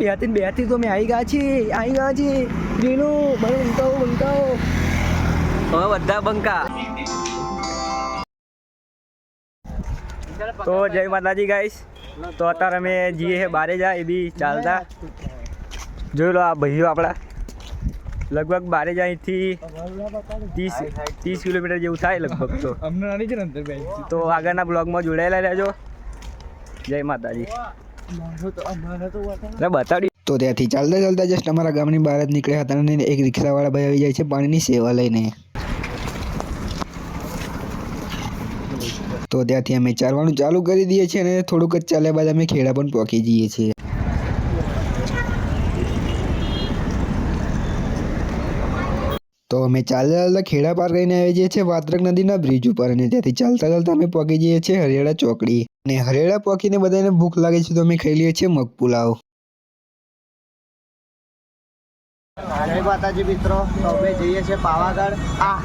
બેહતી ને બેહતી તો મેં આવી ગયા છીએ આવી ગયા છીએ રીનું મને બંકાવો બંકાવો હવે બધા બંકા તો જય માતાજી ગાઈસ તો અત્યારે અમે જઈએ છે બારે જા એ બી ચાલતા. જોઈ લો આ ભાઈઓ આપણા. લગભગ બારે જાય અહીંથી ત્રીસ ત્રીસ કિલોમીટર જેવું થાય લગભગ તો. અમને નાની છે ને અંદર તો આગળના બ્લોગમાં જોડાયેલા રહેજો. જય માતાજી. બતાડી. તો ત્યાંથી ચાલતા ચાલતા જસ્ટ અમારા ગામની બહાર જ નીકળ્યા હતા અને એક રિક્ષાવાળા ભાઈ આવી જાય છે પાણીની સેવા લઈને. તો ત્યાંથી અમે ચાલવાનું ચાલુ કરી દઈએ છીએ અને થોડુંક જ ચાલ્યા બાદ અમે ખેડા પણ પહોંચી જઈએ છીએ. તો અમે ચાલતા ચાલતા ખેડા પાર કરીને આવી જઈએ છીએ વાત્રક નદીના બ્રિજ ઉપર અને ત્યાંથી ચાલતા ચાલતા અમે પહોંચી જઈએ છીએ હરિયાળા ચોકડી. અને હરિયાળા પહોંચીને બધાને ભૂખ લાગે છે તો અમે ખાઈ લઈએ છીએ મગ પુલાવ. જય માતાજી મિત્રો તો અમે જઈએ છીએ પાવાગઢ. આ.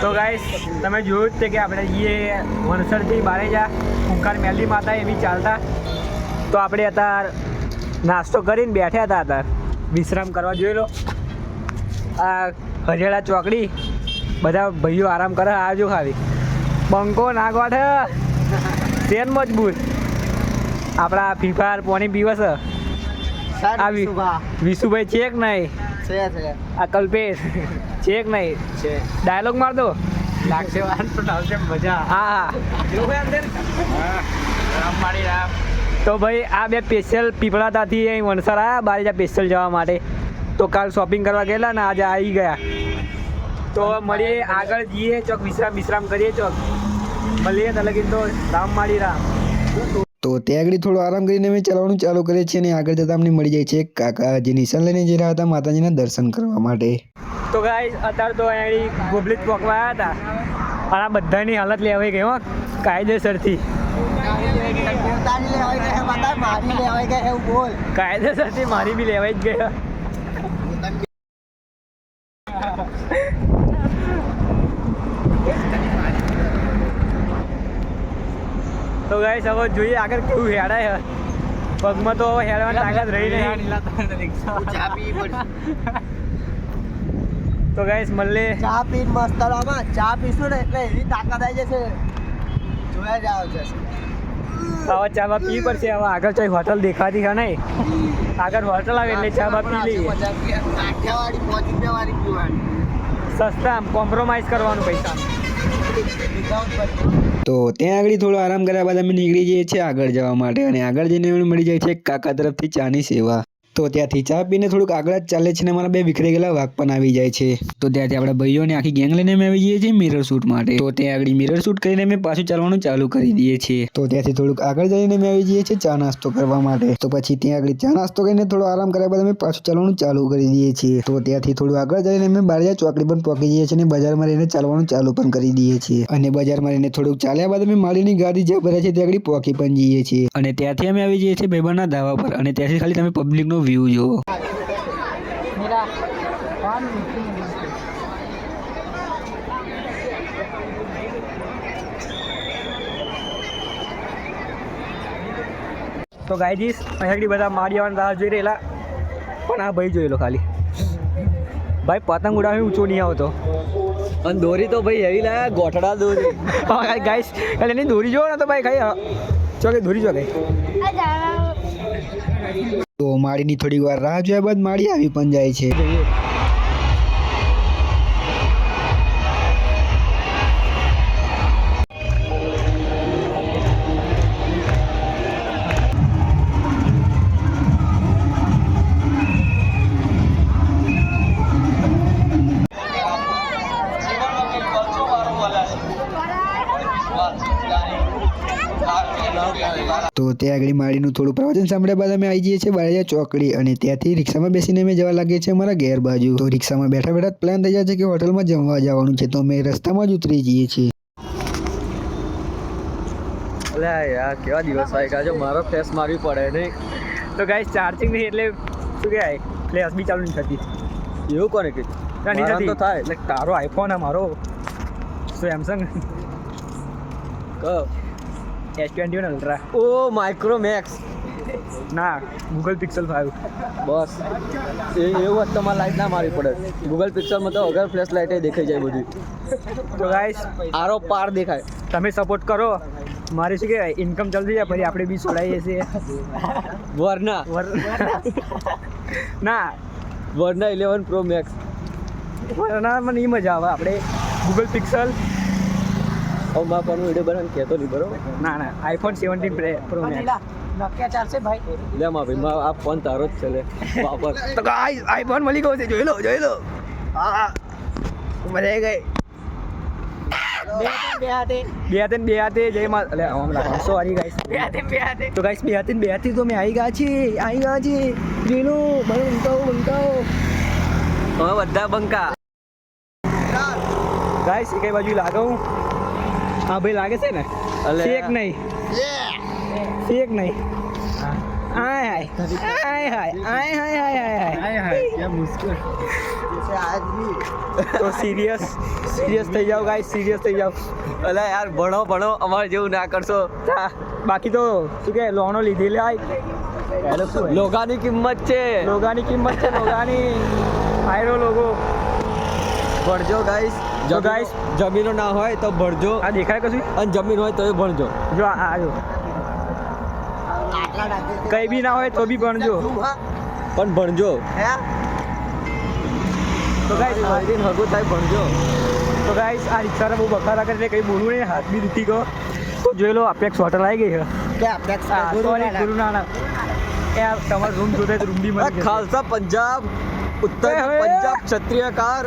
તો ગાઈસ તમે જોયું જ છે કે આપણે જઈએ વણસરથી બારેજા કુંકાર મેલી માતા એવી ચાલતા. તો આપણે અત્યારે નાસ્તો કરીને બેઠ્યા હતા અત્યારે. વિશ્રામ કરવા જોઈ લો. આ હજેડા ચોકડી. બધા ભાઈઓ આરામ કરે આજો ખાવી બંકો ના ગોઠે તેન મજબૂત. આપણા ફીફાર પોણી પીવસ આવી વિશુભાઈ ચેક નહીં? છે છે. આ કલ્પેશ. ચેક નહીં? છે. ડાયલોગ માર દો. લાગશે વાત પણ આવશે મજા. હા રામ મારી રામ તો ભાઈ આ બે સ્પેશિયલ પીપળાતાથી અહીં વણસર આવ્યા બારીજા સ્પેશિયલ જવા માટે. તો કાલ શોપિંગ કરવા ગયેલા ને આજે આવી ગયા. તો મળીએ આગળ જઈએ ચોક વિશ્રામ વિશ્રામ કરીએ ચોક. મળીએ તો લગીન તો રામ માળી રામ. તો ત્યાં આગળ થોડો આરામ કરીને અમે ચાલવાનું ચાલુ કરીએ છીએ અને આગળ જતાં અમને મળી જાય છે કાકા જે નિશાન લઈને જઈ રહ્યા હતા માતાજીના દર્શન કરવા માટે. તો ગાય અત્યારે તો અહીં ગોબલીત પોકવા આવ્યા હતા. અને આ બધાની હાલત લેવાઈ ગઈ હો કાયદેસરથી. પોતાની લેવાઈ ગયા માતા મારી લેવાઈ ગયા એવું બોલ કાયદેસરથી મારી બી લેવાઈ જ ગઈ તો ગાઈસ હવે જોઈએ આગળ કેવું હેડાય. પગમાં તો હવે હેડવાની તાકાત રહી નહીં. ચા પી પડશે. તો ગાઈસ મળે ચા પી મસ્ત ચા પીશું ને એટલે એવી તાકાત આવી જશે. જોયા જાવ જશે હવે ચા બા પી પડશે. હવે આગળ ચાઈ હોટલ દેખાતી છે નહીં. આગળ હોટલ આવે એટલે ચા બા પી લઈએ. સસ્તા કોમ્પ્રોમાઇઝ કરવાનું પૈસા. તો ત્યાં આગળ થોડો આરામ કર્યા બાદ અમે નીકળી જઈએ છીએ આગળ જવા માટે. અને આગળ જઈને મળી જાય છે કાકા તરફથી ચાની સેવા. તો ત્યાંથી ચા પીને થોડુંક આગળ જ ચાલે છે અને મારા બે વિખરાઈ ગયેલા, વાઘ પણ આવી જાય છે. તો ત્યાંથી આપણા ભાઈઓને આખી ગેંગ લઈને અમે આવી જઈએ છીએ મિરર શૂટ માટે. તો ત્યાં આગળ મિરર શૂટ કરીને અમે પાછું ચાલવાનું ચાલુ કરી દઈએ છીએ. તો ત્યાંથી થોડુંક આગળ જઈને અમે આવી જઈએ છીએ ચા નાસ્તો કરવા માટે. તો પછી ત્યાં આગળ ચા નાસ્તો કરીને થોડો આરામ કર્યા બાદ અમે પાછું ચાલવાનું ચાલુ કરી દઈએ છીએ. તો ત્યાંથી થોડું આગળ જઈને અમે બારિયા ચોકડી પણ પહોંચી જઈએ છીએ અને બજારમાં રહીને ચાલવાનું ચાલુ પણ કરી દઈએ છીએ. અને બજારમાં રહીને થોડુંક ચાલ્યા બાદ અમે માળીની ગાડી જે ભરે છે ત્યાં આગળ પહોંચી પણ જઈએ છીએ. અને ત્યાંથી અમે આવી જઈએ છીએ ભાઈબંધના ધાવા પર. અને ત્યાંથી ખાલી તમે પબ્લિકનો વ્યૂ જુઓ તો ગાયજીસ અહીંયાથી બધા માળિયાવાના રાહ જોઈ રહેલા. પણ આ ભાઈ જોયેલો લો ખાલી. ભાઈ પતંગ ઉડાવી ઊંચો નહીં આવતો. અને દોરી તો ભાઈ એવી લાયા ગોઠડા દોરી. હા ગાઈસ એટલે એની દોરી જોવો ને તો ભાઈ ખાઈ ચોકે દોરી ચોકે તો માળીની થોડી વાર રાહ જોયા બાદ માળી આવી પણ જાય છે. તો તે આગળ માળીનું થોડું પ્રવચન સાંભળ્યા બાદ અમે આવી જઈએ છીએ બાળિયા ચોકડી અને ત્યાંથી રિક્ષામાં બેસીને અમે જવા લાગીએ છીએ અમારા ઘેર બાજુ. તો રિક્ષામાં બેઠા બેઠા પ્લાન થઈ જાય છે કે હોટલમાં જમવા જવાનું છે તો અમે રસ્તામાં જ ઉતરી જઈએ છીએ. અલે યાર કેવા દિવસ આવી ગયા છે મારો ફેસ મારવી પડે નહીં. તો ગાઈસ ચાર્જિંગ નહીં એટલે શું કહેવાય? ફ્લેશ બી ચાલુ નથી થતી. એવું કોને કીધું ના, નહીં થતી તો થાય. એટલે તારો આઈફોન આ મારો. સેમસંગ ક એસ ટ્વેન્ટી વન અલ્ટ્રા ઓ માઇક્રો મેક્સ ના ગૂગલ પિક્સલ ફાઈવ બસ. એ એવું જ તમારે લાઈટ ના મારવી પડે. ગૂગલ પિક્સલમાં તો અગર ફ્લેશ લાઇટે દેખાઈ જાય બધું. તો ગાઈસ આરો પાર દેખાય. તમે સપોર્ટ કરો. મારી શું કહેવાય ઇન્કમ જલ્દી જાય પછી આપણે બી છોડાવીએ છીએ. વરના. વર- ના. વરના ઇલેવન પ્રો મેક્સ ના મને એ મજા આવે. આપણે ગૂગલ પિક્સલ હવે મારા પણ વીડિયો બનાવીને કહેતો નહીં બરોબર? ના ના આઈફોન સેવન્ટીન પ્રો મેક્સ નક્યા ચાલશે ભાઈ. લે માં ભાઈ મારો આ ફોન તારો જ છે લે. બાપર તો ગાઈસ આઈફોન મળી ગયો છે જોઈ લો જોઈ લો. આ મજા ગઈ. બે હાથે બે હાથે બે હાથે જય મા અલે આમ લાગે. સોરી ગાઈસ બે હાથે બે હાથે તો ગાઈસ બે હાથે બે હાથે તો મેં આવી ગયા છીએ આવી ગયા છીએ. જોઈ લો મને હવે બધા બંકા. ગાઈસ એ કઈ બાજુ લાગો હા. ભાઈ લાગે છે ને? એક શેક નહીં. શેક નહીં. આય હાય. આય હાય. આય હાય હાય હાય આદમી તો સિરિયસ સિરિયસ થઈ જાઓ ગાઈસ સિરિયસ થઈ જાઓ. અલા યાર ભણો ભણો. અમારે જેવું ના કરશો. હા, બાકી તો શું કે લોનો આય. શું હોય? લોગાની કિંમત છે. લોગાની કિંમત છે લોગાની. આયરો લોગો. ભણજો ગાઈસ તો guys, જમીનો ના હોય તો ભણજો આ દેખાય કશું? અને જમીન હોય તો એ ભણજો. જો આ આ જો. આટલા કઈ બી ના હોય તો બી ભણજો. હા પણ ભણજો. હે? તો ગાઈસ મારી હગો થાય ભણજો. તો ગાઈસ આ રિક્ષાને બહુ બખાડા કરીને કંઈ બોલવું નહીં હાથ બી દીધી ગયો. તો જોઈ લો આપણે હોટલ આવી ગઈ છે. ગુરુ એ તમારો રૂમ જોતે રૂમ બી મળે ખાલસા પંજાબ ઉત્તર. પંજાબ ક્ષત્રિય કાર.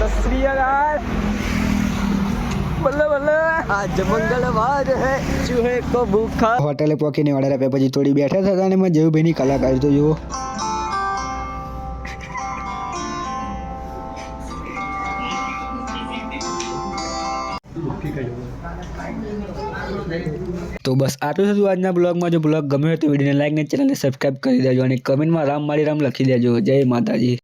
સસ્ત્રીયકાર બલ્લે બલ્લે આજ મંગળવાર હે ચૂહે કો ભૂખા હોટલે પહોંચીને ઓર્ડર આપ્યા પછી થોડી બેઠા હતા અને એમાં જયુભાઈની કલાકાર તો જુઓ. તો બસ આટલું હતું આજના બ્લોગમાં. જો બ્લોગ ગમ્યો હોય તો વિડીયોને લાઈક ને ચેનલને સબસ્ક્રાઈબ કરી દેજો અને કમેન્ટમાં રામ મારી રામ લખી દેજો. જય માતાજી.